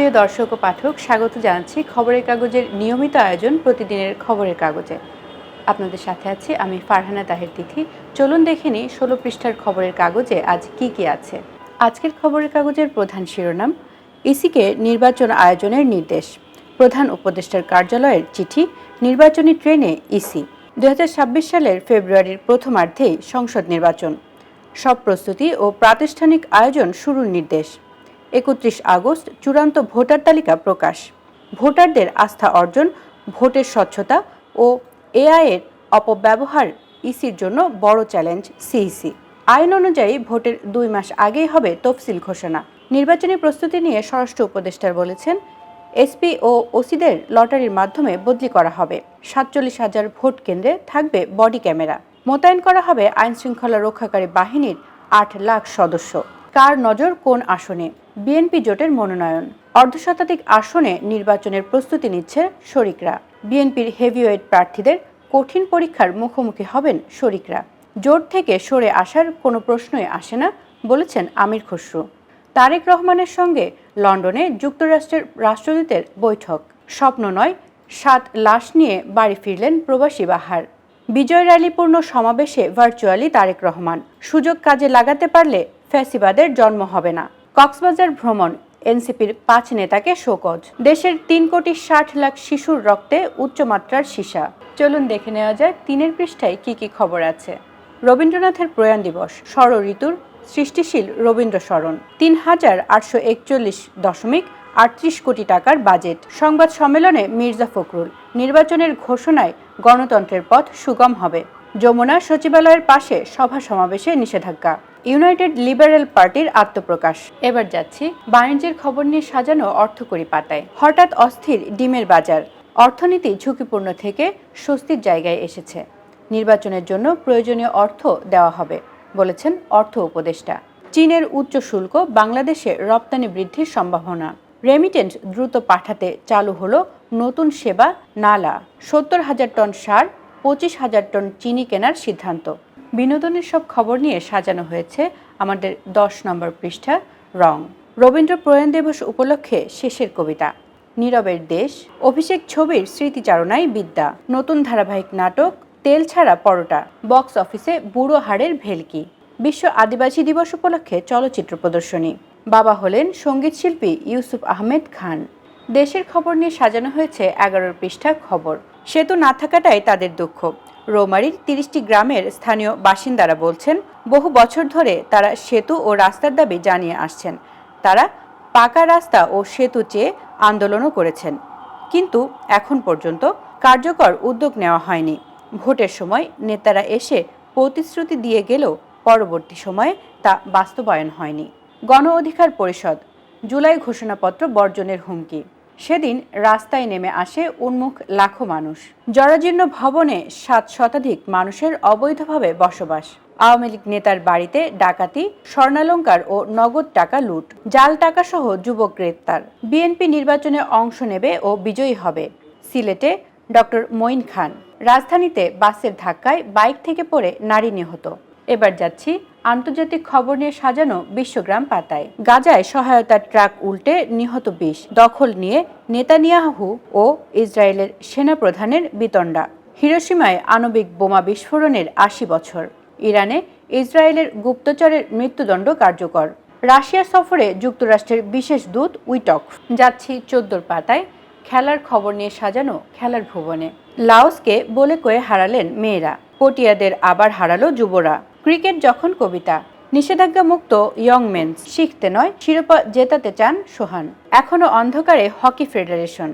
প্রিয় দর্শক ও পাঠক, স্বাগত জানাচ্ছি খবরের কাগজের নিয়মিত আয়োজন প্রতিদিনের খবরের কাগজে। আপনাদের সাথে আছি আমি ফারহানা তাহের তিথি। চলুন দেখে নিই ষোলো পৃষ্ঠার খবরের কাগজে আজ কি কি আছে। আজকের খবরের কাগজের প্রধান শিরোনাম, ইসিকে নির্বাচন আয়োজনের নির্দেশ। প্রধান উপদেষ্টার কার্যালয়ের চিঠি, নির্বাচনী ট্রেনে ইসি। দুই হাজার ছাব্বিশ সালের ফেব্রুয়ারির প্রথমার্ধেই সংসদ নির্বাচন। সব প্রস্তুতি ও প্রাতিষ্ঠানিক আয়োজন শুরুর নির্দেশ। একত্রিশ আগস্ট চূড়ান্ত ভোটার তালিকা প্রকাশ। ভোটারদের আস্থা অর্জন, ভোটের স্বচ্ছতা ও এআই এর অপব্যবহার ইসির জন্য বড় চ্যালেঞ্জ সিইসি। আইন অনুযায়ী ভোটের দুই মাস আগেই হবে তফসিল ঘোষণা। নির্বাচনী প্রস্তুতি নিয়ে স্বরাষ্ট্র উপদেষ্টার বলেছেন, এসপি ও ওসিদের লটারির মাধ্যমে বদলি করা হবে। সাতচল্লিশ হাজার ভোট কেন্দ্রে থাকবে বডি ক্যামেরা। মোতায়েন করা হবে আইন শৃঙ্খলা রক্ষাকারী বাহিনীর আট লাখ সদস্য। কার নজর কোন আসনে? বিএনপি জোটের মনোনয়ন। অর্ধশতাধিক আসনে নির্বাচনের প্রস্তুতি নিচ্ছে শরিকরা। বিএনপির হেভিওয়েট প্রার্থীদের কঠিন পরীক্ষার মুখোমুখি হবেন শরিকরা। জোট থেকে সরে আসার কোনো প্রশ্নই আসে না, বলেছেন আমির খসরু। তারেক রহমানের সঙ্গে লন্ডনে যুক্তরাষ্ট্রের রাষ্ট্রদূতের বৈঠক। স্বপ্ন নয়, সাত লাশ নিয়ে বাড়ি ফিরলেন প্রবাসী বাহার। বিজয় র্যালিপূর্ণ সমাবেশে ভার্চুয়ালি তারেক রহমান। সুযোগ কাজে লাগাতে পারলে ফ্যাসিবাদের জন্ম হবে না। কক্সবাজার ভ্রমণ, এনসিপির পাঁচ নেতাকে শোকজ। দেশের তিন কোটি ষাট লাখ শিশুর রক্তে উচ্চমাত্রার সীসা। চলুন দেখে নেওয়া যায় তিনের পৃষ্ঠায় কি কি খবর আছে। রবীন্দ্রনাথের প্রয়াণ দিবস ষড় ঋতুর সৃষ্টিশীল রবীন্দ্র স্মরণ তিন হাজার আটশো একচল্লিশ দশমিক আটত্রিশ কোটি টাকার বাজেট। সংবাদ সম্মেলনে মির্জা ফখরুল, নির্বাচনের ঘোষণায় গণতন্ত্রের পথ সুগম হবে। যমুনা সচিবালয়ের পাশে সভা সমাবেশে নিষেধাজ্ঞা। ইউনাইটেড লিবারেল পার্টির আত্মপ্রকাশ। এবার যাচ্ছি বাণিজ্যের খবর নিয়ে সাজানো অর্থকরী পাতায়। হঠাৎ অস্থির ডিমের বাজার। অর্থনীতি ঝুঁকিপূর্ণ থেকে স্বস্তির জায়গায় এসেছে। নির্বাচনের জন্য প্রয়োজনীয় অর্থ দেওয়া হবে, বলেছেন অর্থ উপদেষ্টা। চীনের উচ্চ শুল্ক বাংলাদেশে রপ্তানি বৃদ্ধির সম্ভাবনা। রেমিটেন্স দ্রুত পাঠাতে চালু হলো নতুন সেবা নালা। সত্তর হাজার টন সার, পঁচিশ হাজার টন চিনি কেনার সিদ্ধান্ত। বিনোদনের সব খবর নিয়ে সাজানো হয়েছে আমাদের দশ নম্বর পৃষ্ঠা, রং। রবীন্দ্র প্রয়াণ দিবস উপলক্ষে শেষের কবিতা, নীরবের দেশ, অভিষেক ছবির স্মৃতিচারণায় বিদ্যা, নতুন ধারাবাহিক নাটক, তেল ছাড়া পরোটা, বক্স অফিসে বুড়ো হাড়ের ভেলকি, বিশ্ব আদিবাসী দিবস উপলক্ষে চলচ্চিত্র প্রদর্শনী। বাবা হলেন সংগীত শিল্পী ইউসুফ আহমেদ খান। দেশের খবর নিয়ে সাজানো হয়েছে এগারোর পৃষ্ঠা খবর। সেতু না থাকাটাই তাদের দুঃখ। রৌমারির তিরিশটি গ্রামের স্থানীয় বাসিন্দারা বলছেন, বহু বছর ধরে তারা সেতু ও রাস্তার দাবি জানিয়ে আসছেন। তারা পাকা রাস্তা ও সেতু চেয়ে আন্দোলনও করেছেন। কিন্তু এখন পর্যন্ত কার্যকর উদ্যোগ নেওয়া হয়নি। ভোটের সময় নেতারা এসে প্রতিশ্রুতি দিয়ে গেলেও পরবর্তী সময়ে তা বাস্তবায়ন হয়নি। গণ অধিকার পরিষদ, জুলাই ঘোষণাপত্র বর্জনের হুমকি। সেদিন রাস্তায় নেমে আসে উন্মুখ লাখো মানুষ। জরাজীর্ণ ভবনে সাত শতাধিক মানুষের অবৈধভাবে বসবাস। আওয়ামী লীগ নেতার বাড়িতে ডাকাতি, স্বর্ণালঙ্কার ও নগদ টাকা লুট, জাল টাকা সহ যুবক গ্রেপ্তার। বিএনপি নির্বাচনে অংশ নেবে ও বিজয়ী হবে, সিলেটে ডক্টর মঈন খান। রাজধানীতে বাসের ধাক্কায় বাইক থেকে পড়ে নারী নিহত। এবার যাচ্ছি। আন্তর্জাতিক খবর নিয়ে সাজানো বিশ্বগ্রাম পাতায়। গাজায় সহায়তার ট্রাক উল্টে নিহত বিশ। দখল নিয়ে নেতানিয়াহু ও ইসরায়েলের সেনাপ্রধানের বিতণ্ডা। হিরোসীমায় আণবিক বোমা বিস্ফোরণের আশি বছর। ইরানে ইসরায়েলের গুপ্তচরের মৃত্যুদণ্ড কার্যকর। রাশিয়া সফরে যুক্তরাষ্ট্রের বিশেষ দূত উইটক। যাচ্ছি চোদ্দোর পাতায়। খেলার খবর নিয়ে সাজানো খেলার ভুবনে। লাওসকে বলে কয়ে হারালেন মেয়েরা। পটিয়াদের আবার হারালো যুবরা। ক্রিকেট যখন কবিতা নিষেধাজ্ঞা মুক্ত ইয়ং মেন্স। শিখতে নয়, শিরোপা জেতাতে চান সোহান। এখনও অন্ধকারে হকি ফেডারেশন।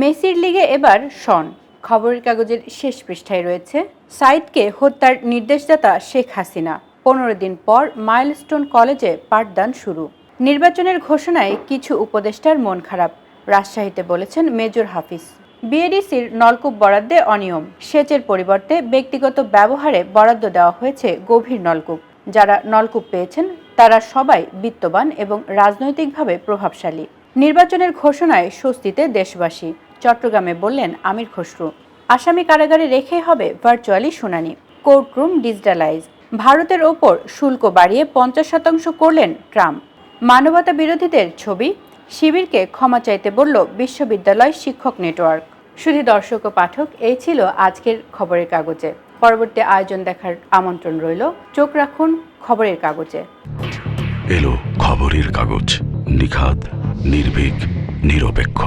মেসির লিগে এবার শন। খবরের কাগজের শেষ পৃষ্ঠায় রয়েছে, সাইদকে হত্যার নির্দেশদাতা শেখ হাসিনা। পনেরো দিন পর মাইলস্টোন কলেজে পাঠদান শুরু। নির্বাচনের ঘোষণায় কিছু উপদেষ্টার মন খারাপ, রাজশাহীতে বলেছেন মেজর হাফিজ। বিএডিসির নলকূপ বরাদ্দে অনিয়ম। সেচের পরিবর্তে ব্যক্তিগত ব্যবহারে বরাদ্দ দেওয়া হয়েছে গভীর নলকূপ। যারা নলকূপ পেয়েছেন, তারা সবাই বিত্তবান এবং রাজনৈতিকভাবে প্রভাবশালী। নির্বাচনের ঘোষণায় স্বস্তিতে দেশবাসী, চট্টগ্রামে বললেন আমির খসরু। আসামি কারাগারে রেখেই হবে ভার্চুয়ালি শুনানি। কোর্টরুম ডিজিটালাইজ ভারতের ওপর শুল্ক বাড়িয়ে পঞ্চাশ শতাংশ করলেন ট্রাম্প। মানবতা বিরোধীদের ছবি, শিবিরকে ক্ষমা চাইতে বলল বিশ্ববিদ্যালয় শিক্ষক নেটওয়ার্ক। শুধু দর্শক ও পাঠক, এই ছিল আজকের খবরের কাগজে। পরবর্তী আয়োজন দেখার আমন্ত্রণ রইল। চোখ রাখুন খবরের কাগজে। এলো খবরের কাগজ। নিখাদ, নির্ভীক, নিরপেক্ষ।